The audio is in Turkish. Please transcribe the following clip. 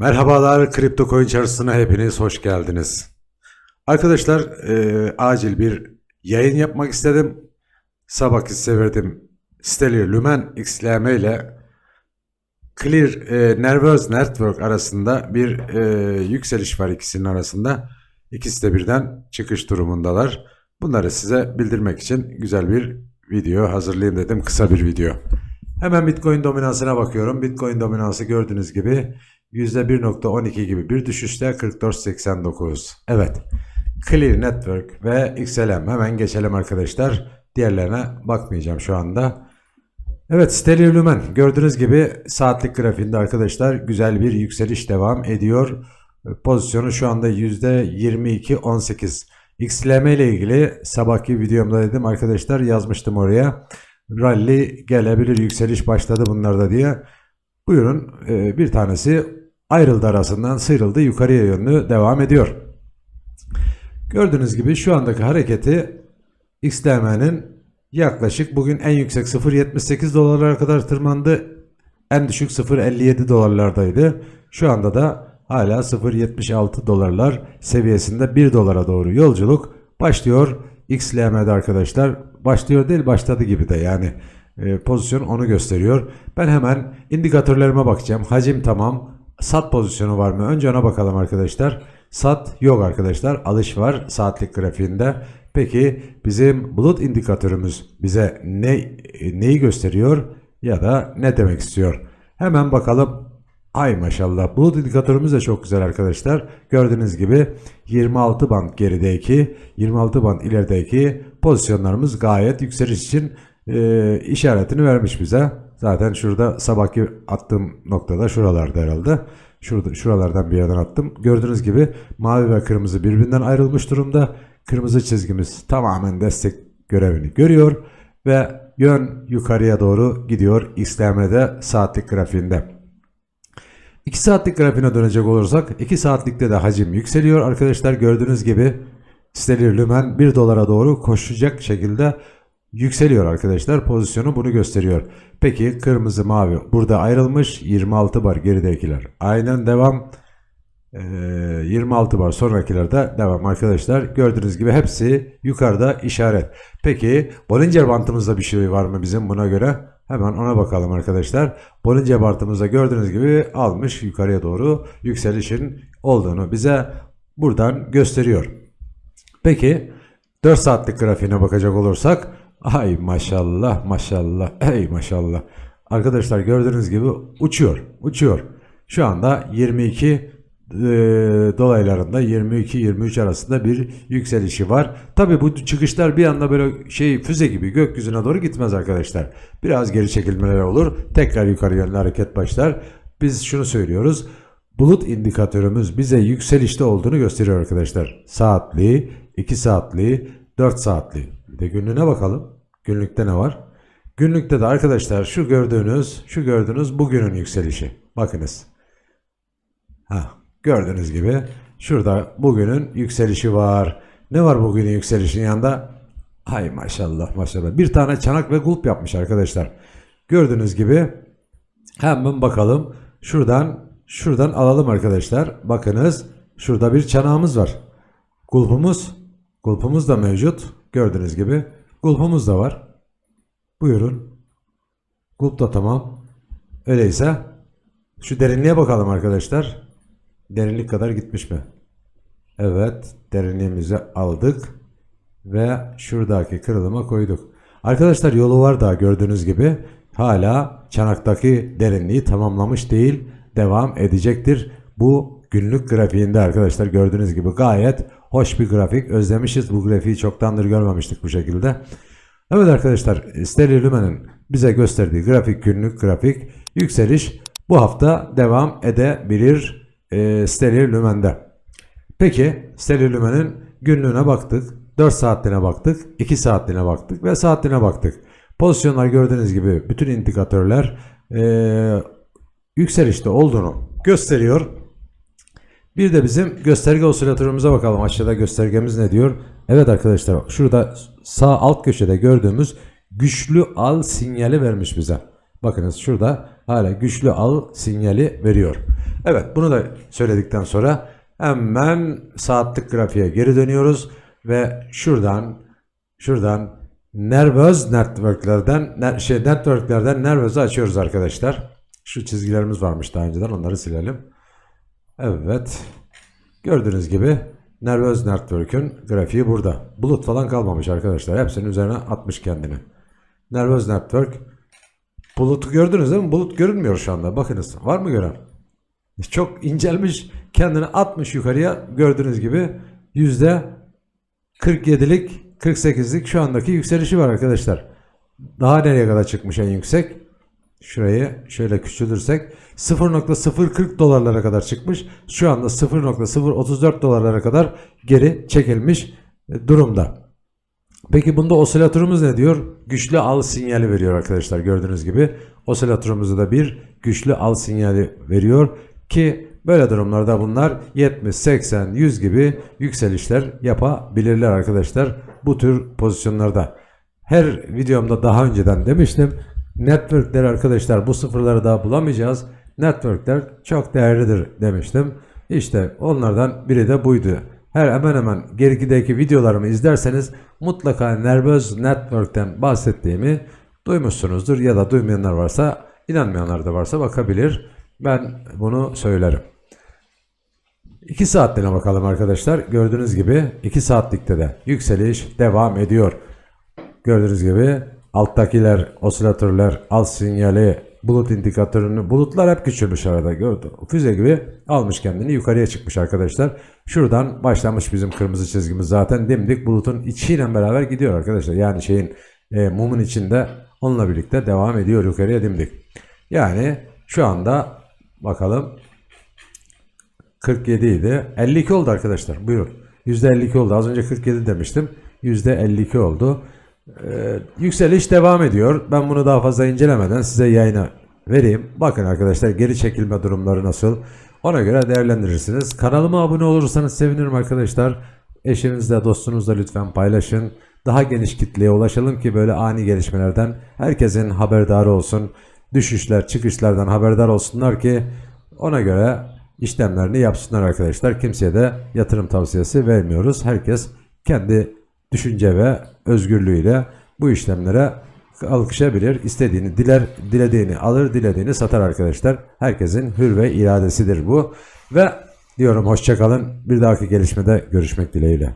Merhabalar Kripto Coin Çarşısı'na hepiniz hoş geldiniz. Arkadaşlar e, acil bir yayın yapmak istedim. Sabah severdim. Stellar Lumen XLM ile Clear e, Nervous Network arasında bir e, yükseliş var ikisinin arasında. İkisi de birden çıkış durumundalar. Bunları size bildirmek için güzel bir video hazırlayayım dedim. Kısa bir video. Hemen Bitcoin dominansına bakıyorum. Bitcoin dominansı gördüğünüz gibi %1.12 gibi bir düşüşte 44.89. Evet. Clear Network ve XLM hemen geçelim arkadaşlar. Diğerlerine bakmayacağım şu anda. Evet Stellar Lumen gördüğünüz gibi saatlik grafiğinde arkadaşlar güzel bir yükseliş devam ediyor. Pozisyonu şu anda %22.18. XLM ile ilgili sabahki videomda dedim arkadaşlar yazmıştım oraya. Rally gelebilir yükseliş başladı bunlarda diye. Buyurun e, bir tanesi ayrıldı arasından sıyrıldı yukarıya yönlü devam ediyor. Gördüğünüz gibi şu andaki hareketi XLM'nin yaklaşık bugün en yüksek 0.78 dolarlara kadar tırmandı. En düşük 0.57 dolarlardaydı. Şu anda da hala 0.76 dolarlar seviyesinde 1 dolara doğru yolculuk başlıyor. XLM'de arkadaşlar başlıyor değil başladı gibi de yani e, pozisyon onu gösteriyor. Ben hemen indikatörlerime bakacağım. Hacim tamam. Sat pozisyonu var mı? Önce ona bakalım arkadaşlar. Sat yok arkadaşlar. Alış var saatlik grafiğinde. Peki bizim bulut indikatörümüz bize ne neyi gösteriyor ya da ne demek istiyor? Hemen bakalım. Ay maşallah. Bulut indikatörümüz de çok güzel arkadaşlar. Gördüğünüz gibi 26 band gerideki, 26 band ilerideki pozisyonlarımız gayet yükseliş için e, işaretini vermiş bize. Zaten şurada sabahki attığım noktada şuralarda herhalde. Şurada, şuralardan bir yerden attım. Gördüğünüz gibi mavi ve kırmızı birbirinden ayrılmış durumda. Kırmızı çizgimiz tamamen destek görevini görüyor ve yön yukarıya doğru gidiyor İslam'da saatlik grafiğinde. 2 saatlik grafiğine dönecek olursak 2 saatlikte de hacim yükseliyor. Arkadaşlar gördüğünüz gibi Stellar Lumen 1 dolara doğru koşacak şekilde yükseliyor arkadaşlar. Pozisyonu bunu gösteriyor. Peki kırmızı mavi burada ayrılmış 26 bar geridekiler. Aynen devam. Ee, 26 bar sonrakilerde devam arkadaşlar. Gördüğünüz gibi hepsi yukarıda işaret. Peki Bollinger bantımızda bir şey var mı bizim buna göre? Hemen ona bakalım arkadaşlar. Bollinger bantımızda gördüğünüz gibi almış yukarıya doğru yükselişin olduğunu bize buradan gösteriyor. Peki 4 saatlik grafiğine bakacak olursak ay maşallah maşallah ey maşallah. Arkadaşlar gördüğünüz gibi uçuyor uçuyor. Şu anda 22 e, dolaylarında 22-23 arasında bir yükselişi var. Tabi bu çıkışlar bir anda böyle şey füze gibi gökyüzüne doğru gitmez arkadaşlar. Biraz geri çekilmeler olur. Tekrar yukarı yönlü hareket başlar. Biz şunu söylüyoruz. Bulut indikatörümüz bize yükselişte olduğunu gösteriyor arkadaşlar. Saatli, 2 saatli, 4 saatli. Bir de günlüğüne bakalım. Günlükte ne var? Günlükte de arkadaşlar şu gördüğünüz, şu gördüğünüz bugünün yükselişi. Bakınız. Ha, gördüğünüz gibi şurada bugünün yükselişi var. Ne var bugünün yükselişinin yanında? Hay maşallah maşallah. Bir tane çanak ve gulp yapmış arkadaşlar. Gördüğünüz gibi hemen bakalım. Şuradan şuradan alalım arkadaşlar. Bakınız şurada bir çanağımız var. Gulpumuz gulpumuz da mevcut. Gördüğünüz gibi gulpumuz da var. Buyurun. Gulp da tamam. Öyleyse şu derinliğe bakalım arkadaşlar. Derinlik kadar gitmiş mi? Evet, derinliğimizi aldık ve şuradaki kırılıma koyduk. Arkadaşlar yolu var daha gördüğünüz gibi. Hala çanaktaki derinliği tamamlamış değil, devam edecektir. Bu günlük grafiğinde arkadaşlar gördüğünüz gibi gayet hoş bir grafik. Özlemişiz bu grafiği çoktandır görmemiştik bu şekilde. Evet arkadaşlar Stellar Lumen'in bize gösterdiği grafik günlük grafik yükseliş bu hafta devam edebilir e, Stellar Lumen'de. Peki Stellar Lumen'in günlüğüne baktık. 4 saatliğine baktık. 2 saatliğine baktık ve saatliğine baktık. Pozisyonlar gördüğünüz gibi bütün indikatörler e, yükselişte olduğunu gösteriyor. Bir de bizim gösterge osilatörümüze bakalım. Aşağıda göstergemiz ne diyor? Evet arkadaşlar şurada sağ alt köşede gördüğümüz güçlü al sinyali vermiş bize. Bakınız şurada hala güçlü al sinyali veriyor. Evet bunu da söyledikten sonra hemen saatlik grafiğe geri dönüyoruz ve şuradan şuradan nervöz networklerden ne- şey networklerden nervözü açıyoruz arkadaşlar. Şu çizgilerimiz varmış daha önceden onları silelim. Evet. Gördüğünüz gibi nervöz network'ün grafiği burada. Bulut falan kalmamış arkadaşlar. Hepsinin üzerine atmış kendini. Nervöz network Bulutu gördünüz değil mi? Bulut görünmüyor şu anda. Bakınız. Var mı gören? Çok incelmiş. Kendini atmış yukarıya. Gördüğünüz gibi yüzde 47'lik 48'lik şu andaki yükselişi var arkadaşlar. Daha nereye kadar çıkmış en yüksek? Şurayı şöyle küçülürsek 0.040 dolarlara kadar çıkmış. Şu anda 0.034 dolarlara kadar geri çekilmiş e, durumda. Peki bunda osilatörümüz ne diyor? Güçlü al sinyali veriyor arkadaşlar gördüğünüz gibi. Osilatörümüzde de bir güçlü al sinyali veriyor ki böyle durumlarda bunlar 70, 80, 100 gibi yükselişler yapabilirler arkadaşlar bu tür pozisyonlarda. Her videomda daha önceden demiştim. Networkler arkadaşlar bu sıfırları daha bulamayacağız. Networkler çok değerlidir demiştim. İşte onlardan biri de buydu. Her hemen hemen gerikideki videolarımı izlerseniz mutlaka Nervöz Network'ten bahsettiğimi duymuşsunuzdur ya da duymayanlar varsa inanmayanlar da varsa bakabilir. Ben bunu söylerim. 2 saatliğine bakalım arkadaşlar. Gördüğünüz gibi 2 saatlikte de yükseliş devam ediyor. Gördüğünüz gibi alttakiler, osilatörler, al sinyali, bulut indikatörünü, bulutlar hep küçülmüş arada gördü. Füze gibi almış kendini yukarıya çıkmış arkadaşlar. Şuradan başlamış bizim kırmızı çizgimiz zaten dimdik bulutun içiyle beraber gidiyor arkadaşlar. Yani şeyin e, mumun içinde onunla birlikte devam ediyor yukarıya dimdik. Yani şu anda bakalım 47 idi. 52 oldu arkadaşlar. Buyurun. %52 oldu. Az önce 47 demiştim. %52 oldu. Ee, yükseliş devam ediyor. Ben bunu daha fazla incelemeden size yayına vereyim. Bakın arkadaşlar geri çekilme durumları nasıl. Ona göre değerlendirirsiniz. Kanalıma abone olursanız sevinirim arkadaşlar. Eşinizle dostunuzla lütfen paylaşın. Daha geniş kitleye ulaşalım ki böyle ani gelişmelerden herkesin haberdarı olsun. Düşüşler, çıkışlardan haberdar olsunlar ki ona göre işlemlerini yapsınlar arkadaşlar. Kimseye de yatırım tavsiyesi vermiyoruz. Herkes kendi düşünce ve özgürlüğüyle bu işlemlere kalkışabilir. İstediğini diler, dilediğini alır, dilediğini satar arkadaşlar. Herkesin hür ve iradesidir bu. Ve diyorum hoşçakalın. Bir dahaki gelişmede görüşmek dileğiyle.